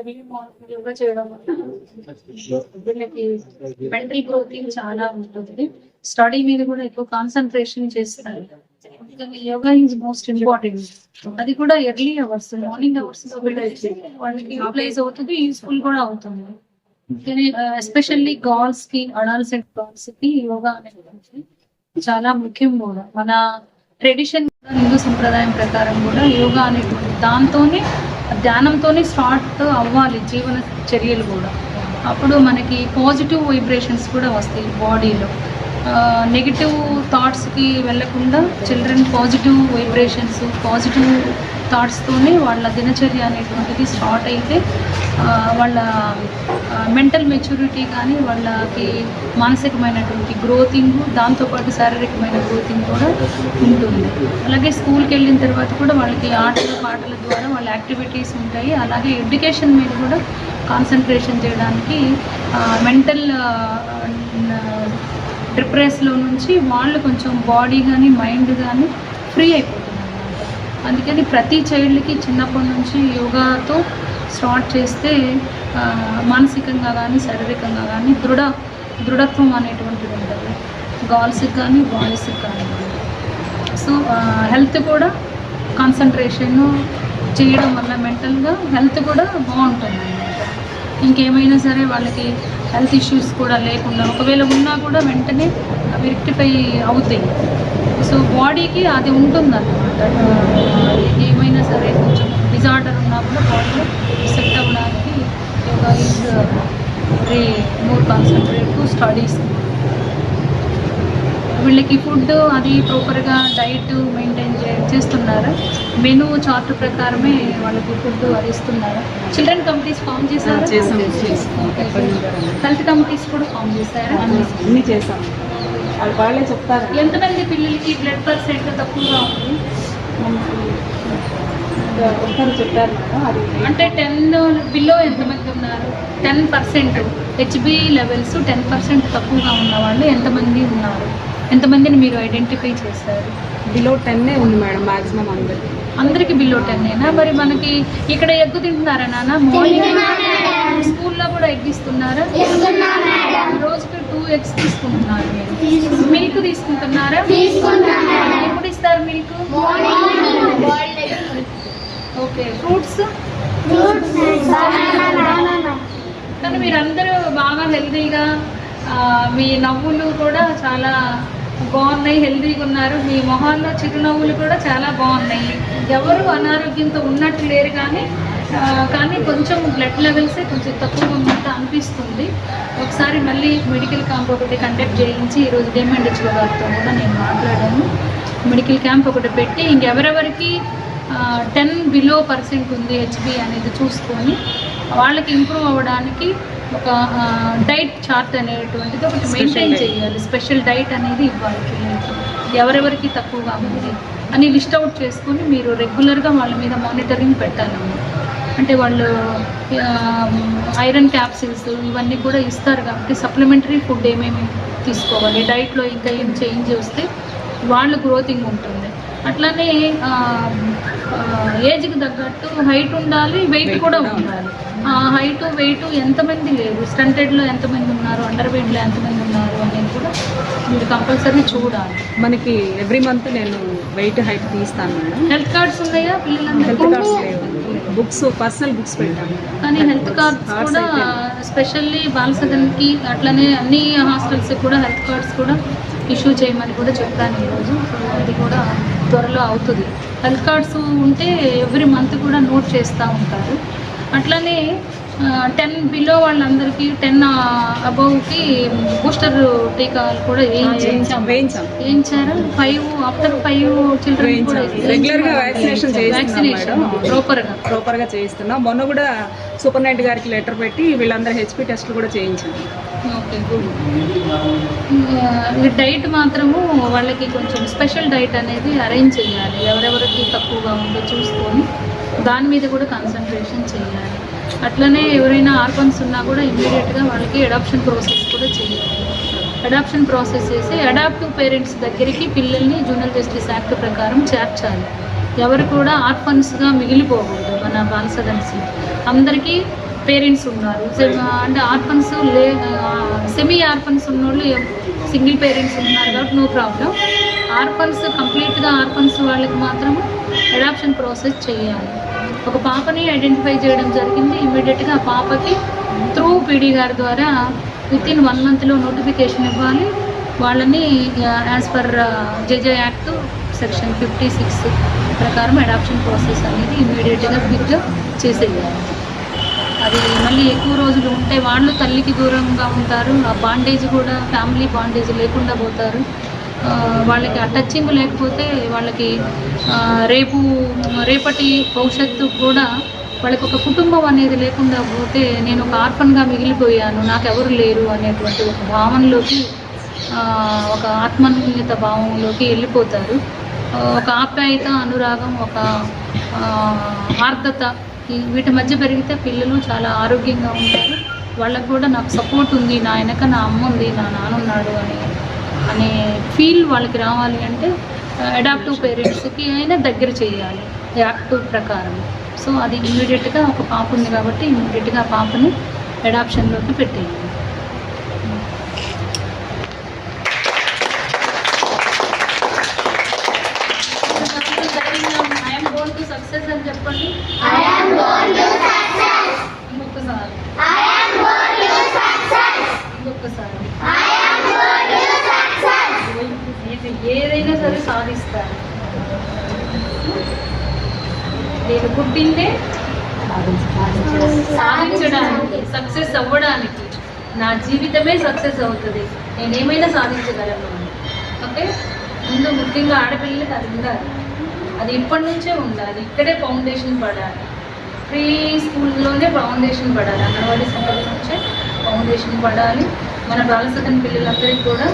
Early morning yoga చేయడం వీళ్ళకి mental growth చాలా ఉంటుంది. స్టడీ మీద కూడా ఎక్కువ కాన్సన్ట్రేషన్ చేస్తారు. యోగా ఈజ్ మోస్ట్ ఇంపార్టెంట్ అది కూడా ఎర్లీ అవర్స్ మార్నింగ్ అవర్స్ వాళ్ళకి యూటిలైజ్ అవుతుంది యూస్ఫుల్ కూడా అవుతుంది. ఎస్పెషల్లీ గర్ల్స్కి అడాల్సెంట్ గర్ల్స్కి యోగా అనేది చాలా ముఖ్యం కూడా. మన ట్రెడిషన్ హిందూ సంప్రదాయం ప్రకారం కూడా యోగా అనేటువంటి దాంతోనే ధ్యానంతోనే స్టార్ట్ అవ్వాలి జీవన చర్యలు కూడా. అప్పుడు మనకి పాజిటివ్ వైబ్రేషన్స్ కూడా వస్తాయి బాడీలో నెగిటివ్ థాట్స్కి వెళ్ళకుండా చిల్డ్రన్ పాజిటివ్ వైబ్రేషన్స్ పాజిటివ్ థాట్స్తోనే వాళ్ళ దినచర్య అనేటువంటిది స్టార్ట్ అయితే వాళ్ళ మెంటల్ మెచ్యూరిటీ కానీ వాళ్ళకి మానసికమైనటువంటి గ్రోతింగ్ దాంతోపాటు శారీరకమైన గ్రోతింగ్ కూడా ఉంటుంది. అలాగే స్కూల్కి వెళ్ళిన తర్వాత కూడా వాళ్ళకి ఆటలు పాటల ద్వారా వాళ్ళ యాక్టివిటీస్ ఉంటాయి. అలాగే ఎడ్యుకేషన్ మీద కూడా కాన్సన్ట్రేషన్ చేయడానికి మెంటల్ డిప్రెస్లో నుంచి వాళ్ళు కొంచెం బాడీ కానీ మైండ్ కానీ ఫ్రీ అయిపోతుంది అందుకని ప్రతి చైల్డ్కి చిన్నప్పటి నుంచి యోగాతో స్టార్ట్ చేస్తే మానసికంగా కానీ శారీరకంగా కానీ దృఢ దృఢత్వం అనేటువంటిది ఉంటుంది. గర్ల్స్కి కానీ బాయ్స్కి కానీ సో హెల్త్ కూడా కాన్సన్ట్రేషన్ చేయడం వల్ల మెంటల్గా హెల్త్ కూడా బాగుంటుంది ఇంకేమైనా సరే వాళ్ళకి హెల్త్ ఇష్యూస్ కూడా లేకుండా ఒకవేళ ఉన్నా కూడా వెంటనే అవి రెక్టిఫై అవుతాయి. సో బాడీకి అది ఉంటుంది అనమాట ఏమైనా సరే కొంచెం డిజార్డర్ ఉన్నా కూడా బాడీలో సెట్ అవ్వడానికి yoga is very more concentrate to studies వీళ్ళకి ఫుడ్ అది ప్రాపర్గా డైట్ మెయింటైన్ చేస్తున్నారా. మెనూ చార్ట్ ప్రకారమే వాళ్ళకి ఫుడ్ అది ఇస్తున్నారా చిల్డ్రన్ కమిటీస్ ఫామ్ చేశారా హెల్త్ కమిటీస్ కూడా ఫామ్ చేశారా? అన్ని చేసాం వాళ్ళు వాళ్ళే చెప్తారు. ఎంతమంది పిల్లలకి బ్లడ్ పర్సెంట్ తక్కువగా ఉంది? చెప్పారు అది అంటే టెన్ బిలో ఎంతమంది ఉన్నారు? Ten percent HB levels ten percent తక్కువగా ఉన్న వాళ్ళు ఎంతమంది ఉన్నారు? ఎంతమందిని మీరు ఐడెంటిఫై చేశారు? బిలో టెన్నే ఉంది మేడం మాక్సిమం అందరికి. అందరికి బిలో టెన్ అయినా మరి మనకి ఇక్కడ ఎగ్గు తింటున్నారా నాన్న? మార్నింగ్ స్కూల్లో కూడా ఎగ్ ఇస్తున్నారా? రోజుకి టూ ఎగ్స్ తీసుకుంటున్నారు మీరు. మిల్క్ తీసుకుంటున్నారా? ఎప్పుడు ఇస్తారు మిల్క్ ఓకే ఫ్రూట్స్ కానీ మీరందరూ బాగా హెల్తీగా మీ నవ్వులు కూడా చాలా బాగున్నాయి హెల్తీగా ఉన్నారు. మీ మొహాల్లో చిరునవ్వులు కూడా చాలా బాగున్నాయి. ఎవరు అనారోగ్యంతో ఉన్నట్టు లేరు కానీ కానీ కొంచెం బ్లడ్ లెవెల్సే కొంచెం తక్కువ ఉన్నట్టు అనిపిస్తుంది. ఒకసారి మళ్ళీ మెడికల్ క్యాంప్ ఒకటి కండక్ట్ చేయించి ఈరోజు డిఎంఎండ్హెచ్ఓ గారితో కూడా నేను మాట్లాడాను. మెడికల్ క్యాంప్ ఒకటి పెట్టి ఇంకెవరెవరికి టెన్ బిలో పర్సెంట్ ఉంది హెచ్బి అనేది చూసుకొని వాళ్ళకి ఇంప్రూవ్ అవ్వడానికి ఒక డైట్ చార్ట్ అనేటువంటిది ఒకటి మెయింటైన్ చేయాలి. స్పెషల్ డైట్ అనేది ఇవ్వాలి పిల్లలకి. ఎవరెవరికి తక్కువగా ఉంది అని లిస్ట్ అవుట్ చేసుకొని మీరు రెగ్యులర్గా వాళ్ళ మీద మానిటరింగ్ పెట్టాలన్నమాట. అంటే వాళ్ళు ఐరన్ క్యాప్సిల్స్ ఇవన్నీ కూడా ఇస్తారు కాబట్టి సప్లిమెంటరీ ఫుడ్ ఏమేమి తీసుకోవాలి డైట్లో ఇంకా ఏం చేంజ్ వస్తే వాళ్ళు గ్రోతింగ్ ఉంటుంది. అట్లానే ఏజ్కి తగ్గట్టు హైట్ ఉండాలి వెయిట్ కూడా ఉండాలి. హైట్ వెయిట్ ఎంతమంది లేరు? స్టంటెడ్లో ఎంతమంది ఉన్నారు? అండర్ వెయిట్లో ఎంతమంది ఉన్నారు అనేది కూడా మీరు కంపల్సరీ చూడాలి. మనకి ఎవ్రీ మంత్ నేను వెయిట్ హైట్ తీస్తాను మేడం. హెల్త్ కార్డ్స్ ఉన్నాయా హెల్త్ పిల్లలందరికీ కార్డ్స్ లేవు. బుక్స్ పర్సనల్ బుక్స్ పెట్టాను. కానీ హెల్త్ కార్డ్స్ కూడా స్పెషల్లీ బాలసదన్కి అట్లనే అన్ని హాస్టల్స్ కూడా హెల్త్ కార్డ్స్ కూడా ఇష్యూ చేయమని కూడా చెప్పాను ఈరోజు. అది కూడా త్వరలో అవుతుంది. హెల్త్ కార్డ్స్ ఉంటే ఎవ్రీ మంత్ కూడా నోట్ చేస్తూ ఉంటారు. అట్లనే టెన్ బిలో వాళ్ళందరికీ టెన్ అబౌవ్కి బూస్టర్ టీకాలు కూడా వేయించాం. వేయించాం వేయించారు? ఫైవ్ ఆఫ్టర్ ఫైవ్ చిల్డ్రన్ కూడా వేయించాం. Regular గా vaccination చేయిస్తున్నాం వ్యాక్సినేషన్ మేడం. ప్రాపర్గా ప్రాపర్గా చేయిస్తున్నాం. మొన్న కూడా సూపర్ నైట్ గారికి లెటర్ పెట్టి వీళ్ళందరూ హెచ్పి టెస్ట్లు కూడా చేయించాను ఓకే గుడ్. డైట్ మాత్రము వాళ్ళకి కొంచెం స్పెషల్ డైట్ అనేది అరేంజ్ చేయాలి. ఎవరెవరికి తక్కువగా ఉందో చూసుకొని దాని మీద కూడా కాన్సన్ట్రేషన్ చేయాలి. అట్లనే ఎవరైనా ఆర్ఫన్స్ ఉన్నా కూడా ఇమీడియట్గా వాళ్ళకి అడాప్షన్ ప్రాసెస్ కూడా చేయాలి. అడాప్షన్ ప్రాసెస్ చేసి అడాప్టివ్ పేరెంట్స్ దగ్గరికి పిల్లల్ని జూనల్ జస్టిస్ యాక్ట్ ప్రకారం చేర్చాలి. ఎవరు కూడా ఆర్ఫన్స్గా మిగిలిపోకూడదు మన బాలసదన్స్లో అందరికీ పేరెంట్స్ ఉన్నారు. అంటే ఆర్ఫన్స్ లే సెమీ ఆర్ఫన్స్ ఉన్నోళ్ళు సింగిల్ పేరెంట్స్ ఉన్నారు కాబట్టి నో ప్రాబ్లం. ఆర్ఫన్స్ కంప్లీట్గా ఆర్ఫన్స్ వాళ్ళకి మాత్రం అడాప్షన్ ప్రాసెస్ చేయాలి. ఒక పాపని ఐడెంటిఫై చేయడం జరిగింది. ఇమీడియట్గా ఆ పాపకి త్రూ పీడీ గారి ద్వారా విత్ ఇన్ వన్ మంత్లో నోటిఫికేషన్ ఇవ్వాలి. వాళ్ళని as per JJ act section fifty six ప్రకారం అడాప్షన్ ప్రాసెస్ అనేది ఇమీడియట్గా క్విక్గా చేసేయాలి. అది మళ్ళీ ఎక్కువ రోజులు ఉంటే వాళ్ళు తల్లికి దూరంగా ఉంటారు. ఆ బాండేజ్ కూడా ఫ్యామిలీ బాండేజ్ లేకుండా పోతారు. వాళ్ళకి ఆ టచ్చింగ్ లేకపోతే వాళ్ళకి రేపు రేపటి భవిష్యత్తు కూడా వాళ్ళకి ఒక కుటుంబం అనేది లేకుండా పోతే నేను ఒక ఆర్ఫన్గా మిగిలిపోయాను నాకు ఎవరు లేరు అనేటువంటి ఒక భావనలోకి ఒక ఆత్మన్యూన్యత భావంలోకి వెళ్ళిపోతారు. ఒక ఆప్యాయత అనురాగం ఒక ఆర్ద్రత వీటి మధ్య పెరిగితే పిల్లలు చాలా ఆరోగ్యంగా ఉంటారు. వాళ్ళకు కూడా నాకు సపోర్ట్ ఉంది నా వెనక నా అమ్మ ఉంది నా నాన్న ఉన్నాడు అని అనే ఫీల్ వాళ్ళకి రావాలి అంటే అడాప్టివ్ పేరెంట్స్కి అయినా దగ్గర చేయాలి. యాక్టివ్ ప్రకారం. సో అది ఇమ్మీడియట్గా ఒక పాప ఉంది కాబట్టి ఇమ్మీడియట్గా ఆ పాపని అడాప్షన్లోకి పెట్టేయాలి. ఏదైనా సరే సాధిస్తారు నేను పుట్టిందే సాధించడానికి సక్సెస్ అవ్వడానికి. నా జీవితమే సక్సెస్ అవుతుంది. నేను ఏమైనా సాధించగలను ఓకే? ముందు ముఖ్యంగా ఆడపిల్లలకి అది ఉండాలి. అది ఇప్పటి నుంచే ఉండాలి. ఇక్కడే ఫౌండేషన్ పడాలి. ప్రీ స్కూల్లోనే ఫౌండేషన్ పడాలి. అంగన్వాడీ సెంటర్ నుంచే ఫౌండేషన్ పడాలి. మన బాలసగన్ పిల్లలందరికీ కూడా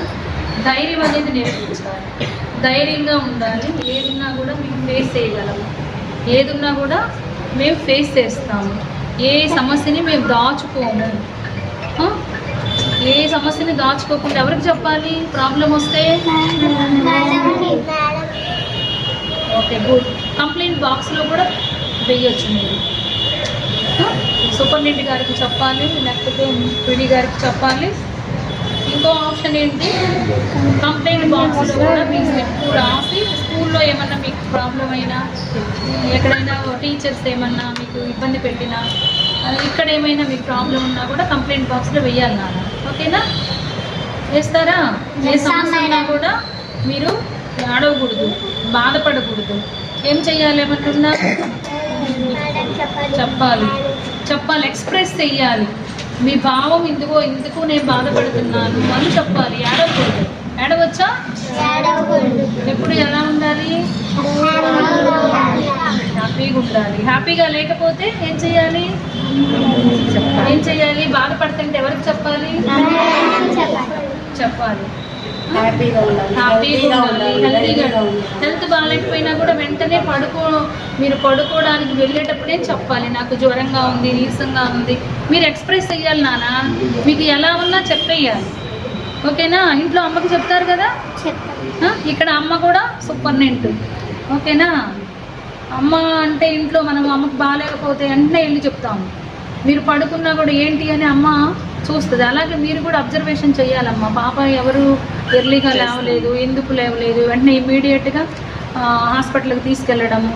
ధైర్యం అనేది నేర్పించాలి ధైర్యంగా ఉండాలి. ఏదున్నా కూడా మేము ఫేస్ చేయగలము. ఏదున్నా కూడా మేము ఫేస్ చేస్తాము. ఏ సమస్యని మేము దాచుకోము. ఏ సమస్యని దాచుకోకుండా ఎవరికి చెప్పాలి? ప్రాబ్లం వస్తే? Okay good. కంప్లైంట్ బాక్స్లో కూడా వెయ్యొచ్చు మీరు. సూపరింటెండెంట్ గారికి చెప్పాలి లేకపోతే పిడి గారికి చెప్పాలి. ఇంకో ఆప్షన్ ఏంటి? కంప్లైంట్ బాక్స్లో కూడా మీ స్లిప్ రాసి స్కూల్లో ఏమన్నా మీకు ప్రాబ్లం అయినా ఎక్కడైనా టీచర్స్ ఏమన్నా మీకు ఇబ్బంది పెట్టినా ఇక్కడ ఏమైనా మీకు ప్రాబ్లం ఉన్నా కూడా కంప్లైంట్ బాక్స్లో వెయ్యాలి నాన్న. ఓకేనా? వేస్తారా? ఏ సమస్య కూడా మీరు ఆడవకూడదు బాధపడకూడదు. ఏం చెయ్యాలి ఏమంటున్నా చెప్పాలి. చెప్పాలి ఎక్స్ప్రెస్ చెయ్యాలి. మీ భావం ఇందుకో ఇందుకు నేను బాధపడుతున్నాను అని చెప్పాలి. ఏడవకూడదు. ఏడవచ్చా? ఎప్పుడు ఎలా ఉండాలి? హ్యాపీగా ఉండాలి. హ్యాపీగా లేకపోతే ఏం చేయాలి? ఏం చేయాలి? బాధపడుతుంటే ఎవరికి చెప్పాలి. చెప్పాలి. హ్యాపీగా ఉండాలి హెల్తీగా ఉండాలి హెల్త్ బాగాలేకపోయినా కూడా వెంటనే పడుకో మీరు పడుకోవడానికి వెళ్ళేటప్పుడే చెప్పాలి నాకు జ్వరంగా ఉంది నీరసంగా ఉంది. మీరు ఎక్స్ప్రెస్ చెయ్యాలి నాన్న మీకు ఎలా ఉన్నా చెప్పేయాలి. ఓకేనా? ఇంట్లో అమ్మకి చెప్తారు కదా? ఇక్కడ అమ్మ కూడా సూపర్నెంట్. ఓకేనా? అమ్మ అంటే ఇంట్లో మనం అమ్మకి బాగాలేకపోతే వెంటనే వెళ్ళి చెప్తాము. మీరు పడుకున్నా కూడా ఏంటి అని అమ్మ చూస్తుంది. అలాగే మీరు కూడా అబ్జర్వేషన్ చేయాలమ్మా పాప ఎవరు ఎర్లీగా లేవలేదు ఎందుకు లేవలేదు వెంటనే ఇమీడియట్గా హాస్పిటల్కి తీసుకెళ్ళడము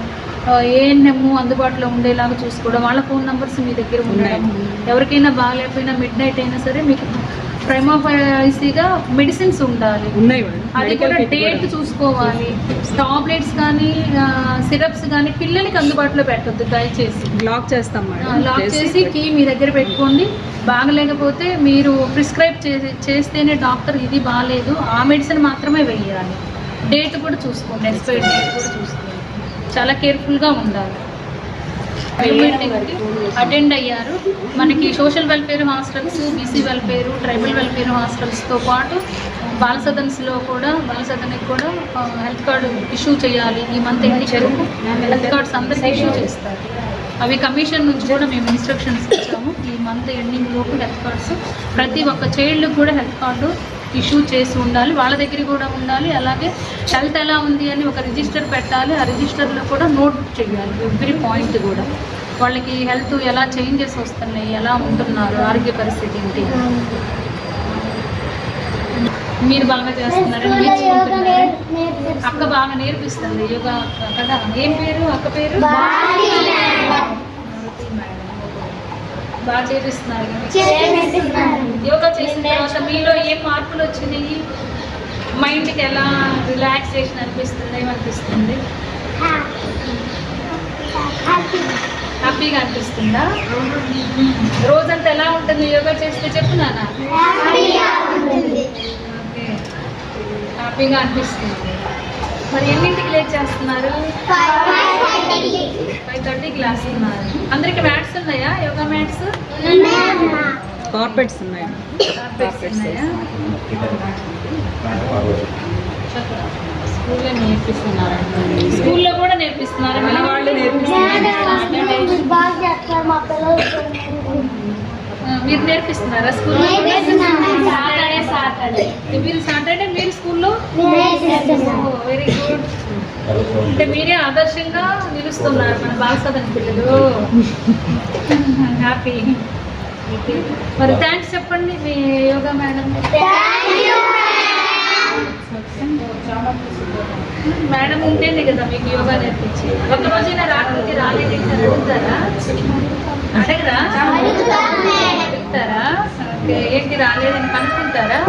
ఏఎన్ఎం అందుబాటులో ఉండేలాగా చూసుకోవడం వాళ్ళ ఫోన్ నంబర్స్ మీ దగ్గర ఉండడం ఎవరికైనా బాగాలేకపోయినా మిడ్ నైట్ అయినా సరే మీకు ప్రైమోఫైసీగా మెడిసిన్స్ ఉండాలి. ఉన్నాయి అది కూడా డేట్ చూసుకోవాలి. టాబ్లెట్స్ కానీ సిరప్స్ కానీ పిల్లలకి అందుబాటులో పెట్టొద్దు దయచేసి. లాక్ చేస్తాం లాక్ చేసి కీ మీ దగ్గర పెట్టుకోండి. బాగలేకపోతే మీరు ప్రిస్క్రైబ్ చేసి చేస్తేనే డాక్టర్ ఇది బాగాలేదు ఆ మెడిసిన్ మాత్రమే వేయాలి డేట్ కూడా చూసుకోండి. ఎక్స్పైరీ డేట్ కూడా చూసుకోండి. చాలా కేర్ఫుల్గా ఉండాలి. అటెండ్ అయ్యారు. మనకి social welfare hostels BC welfare tribal welfare హాస్టల్స్తో పాటు బాల సదన్స్లో కూడా బాల సదన్కి కూడా హెల్త్ కార్డు ఇష్యూ చేయాలి. ఈ మంత్ ఎండ్ హెల్త్ కార్డ్స్ అందరికీ ఇష్యూ చేస్తారు. అవి కమిషన్ నుంచి కూడా మేము ఇన్స్ట్రక్షన్స్ ఇచ్చాము. ఈ మంత్ ఎండింగ్ లోపు హెల్త్ కార్డ్స్ ప్రతి ఒక్క చైల్డ్కి కూడా హెల్త్ కార్డు ఇష్యూ చేసి ఉండాలి వాళ్ళ దగ్గర కూడా ఉండాలి అలాగే హెల్త్ ఎలా ఉంది అని ఒక రిజిస్టర్ పెట్టాలి ఆ రిజిస్టర్లో కూడా నోట్ చేయాలి ఎవ్రీ పాయింట్ కూడా. వాళ్ళకి హెల్త్ ఎలా చేంజెస్ వస్తున్నాయి ఎలా ఉంటున్నారు ఆరోగ్య పరిస్థితి ఏంటి? మీరు బాగా చేస్తున్నారు? అక్క బాగా నేర్పిస్తుంది యోగా కదా? ఏం పేరు? అక్క పేరు. బాగా చేపిస్తున్నారు? యోగా చేసిన తర్వాత మీలో ఏం మార్పులు వచ్చినాయి? మైండ్కి ఎలా రిలాక్సేషన్ అనిపిస్తుంది? ఏమనిపిస్తుంది? హ్యాపీగా అనిపిస్తుందా? రోజంతా ఎలా ఉంటుంది? యోగా చేస్తే చెప్పు ఓకే. హ్యాపీగా అనిపిస్తుంది. మరి ఎన్నింటికి లేట్ చేస్తున్నారు? ఫైవ్ థర్టీకి. క్లాస్ ఉన్నారు అందరికి మ్యాట్స్ ఉన్నాయా? కార్పెట్స్ ఉన్నాయి? ఉన్నాయా? స్కూల్లో నేర్పిస్తున్నారు స్కూల్లో కూడా నేర్పిస్తున్నారు? మన వాళ్ళు నేర్పిస్తున్నారు. మీరు నేర్పిస్తున్నారా స్కూల్లో మీరు సాటర్డే మీరు స్కూల్లో? వెరీ గుడ్ అంటే మీరే ఆదర్శంగా నిలుస్తున్నారు మన బాలసదన్ పిల్లలు. హ్యాపీ మరి థ్యాంక్స్ చెప్పండి మీ యోగా మేడం. మేడం ఉంటేనే కదా మీకు యోగా నేర్పించి. ఒక రోజైనా రాకపోతే రాలేదు అడుగుతారా? అడగరా? అడుగుతారా? ఏంటి రాలేదని కనుక్కుంటారా?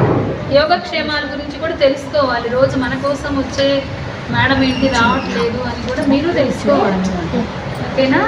యోగక్షేమాల గురించి కూడా తెలుసుకోవాలి. రోజు మన కోసం వచ్చే మేడం ఏంటి రావట్లేదు అని కూడా మీరు తెలుసుకోవాలి. ఓకేనా?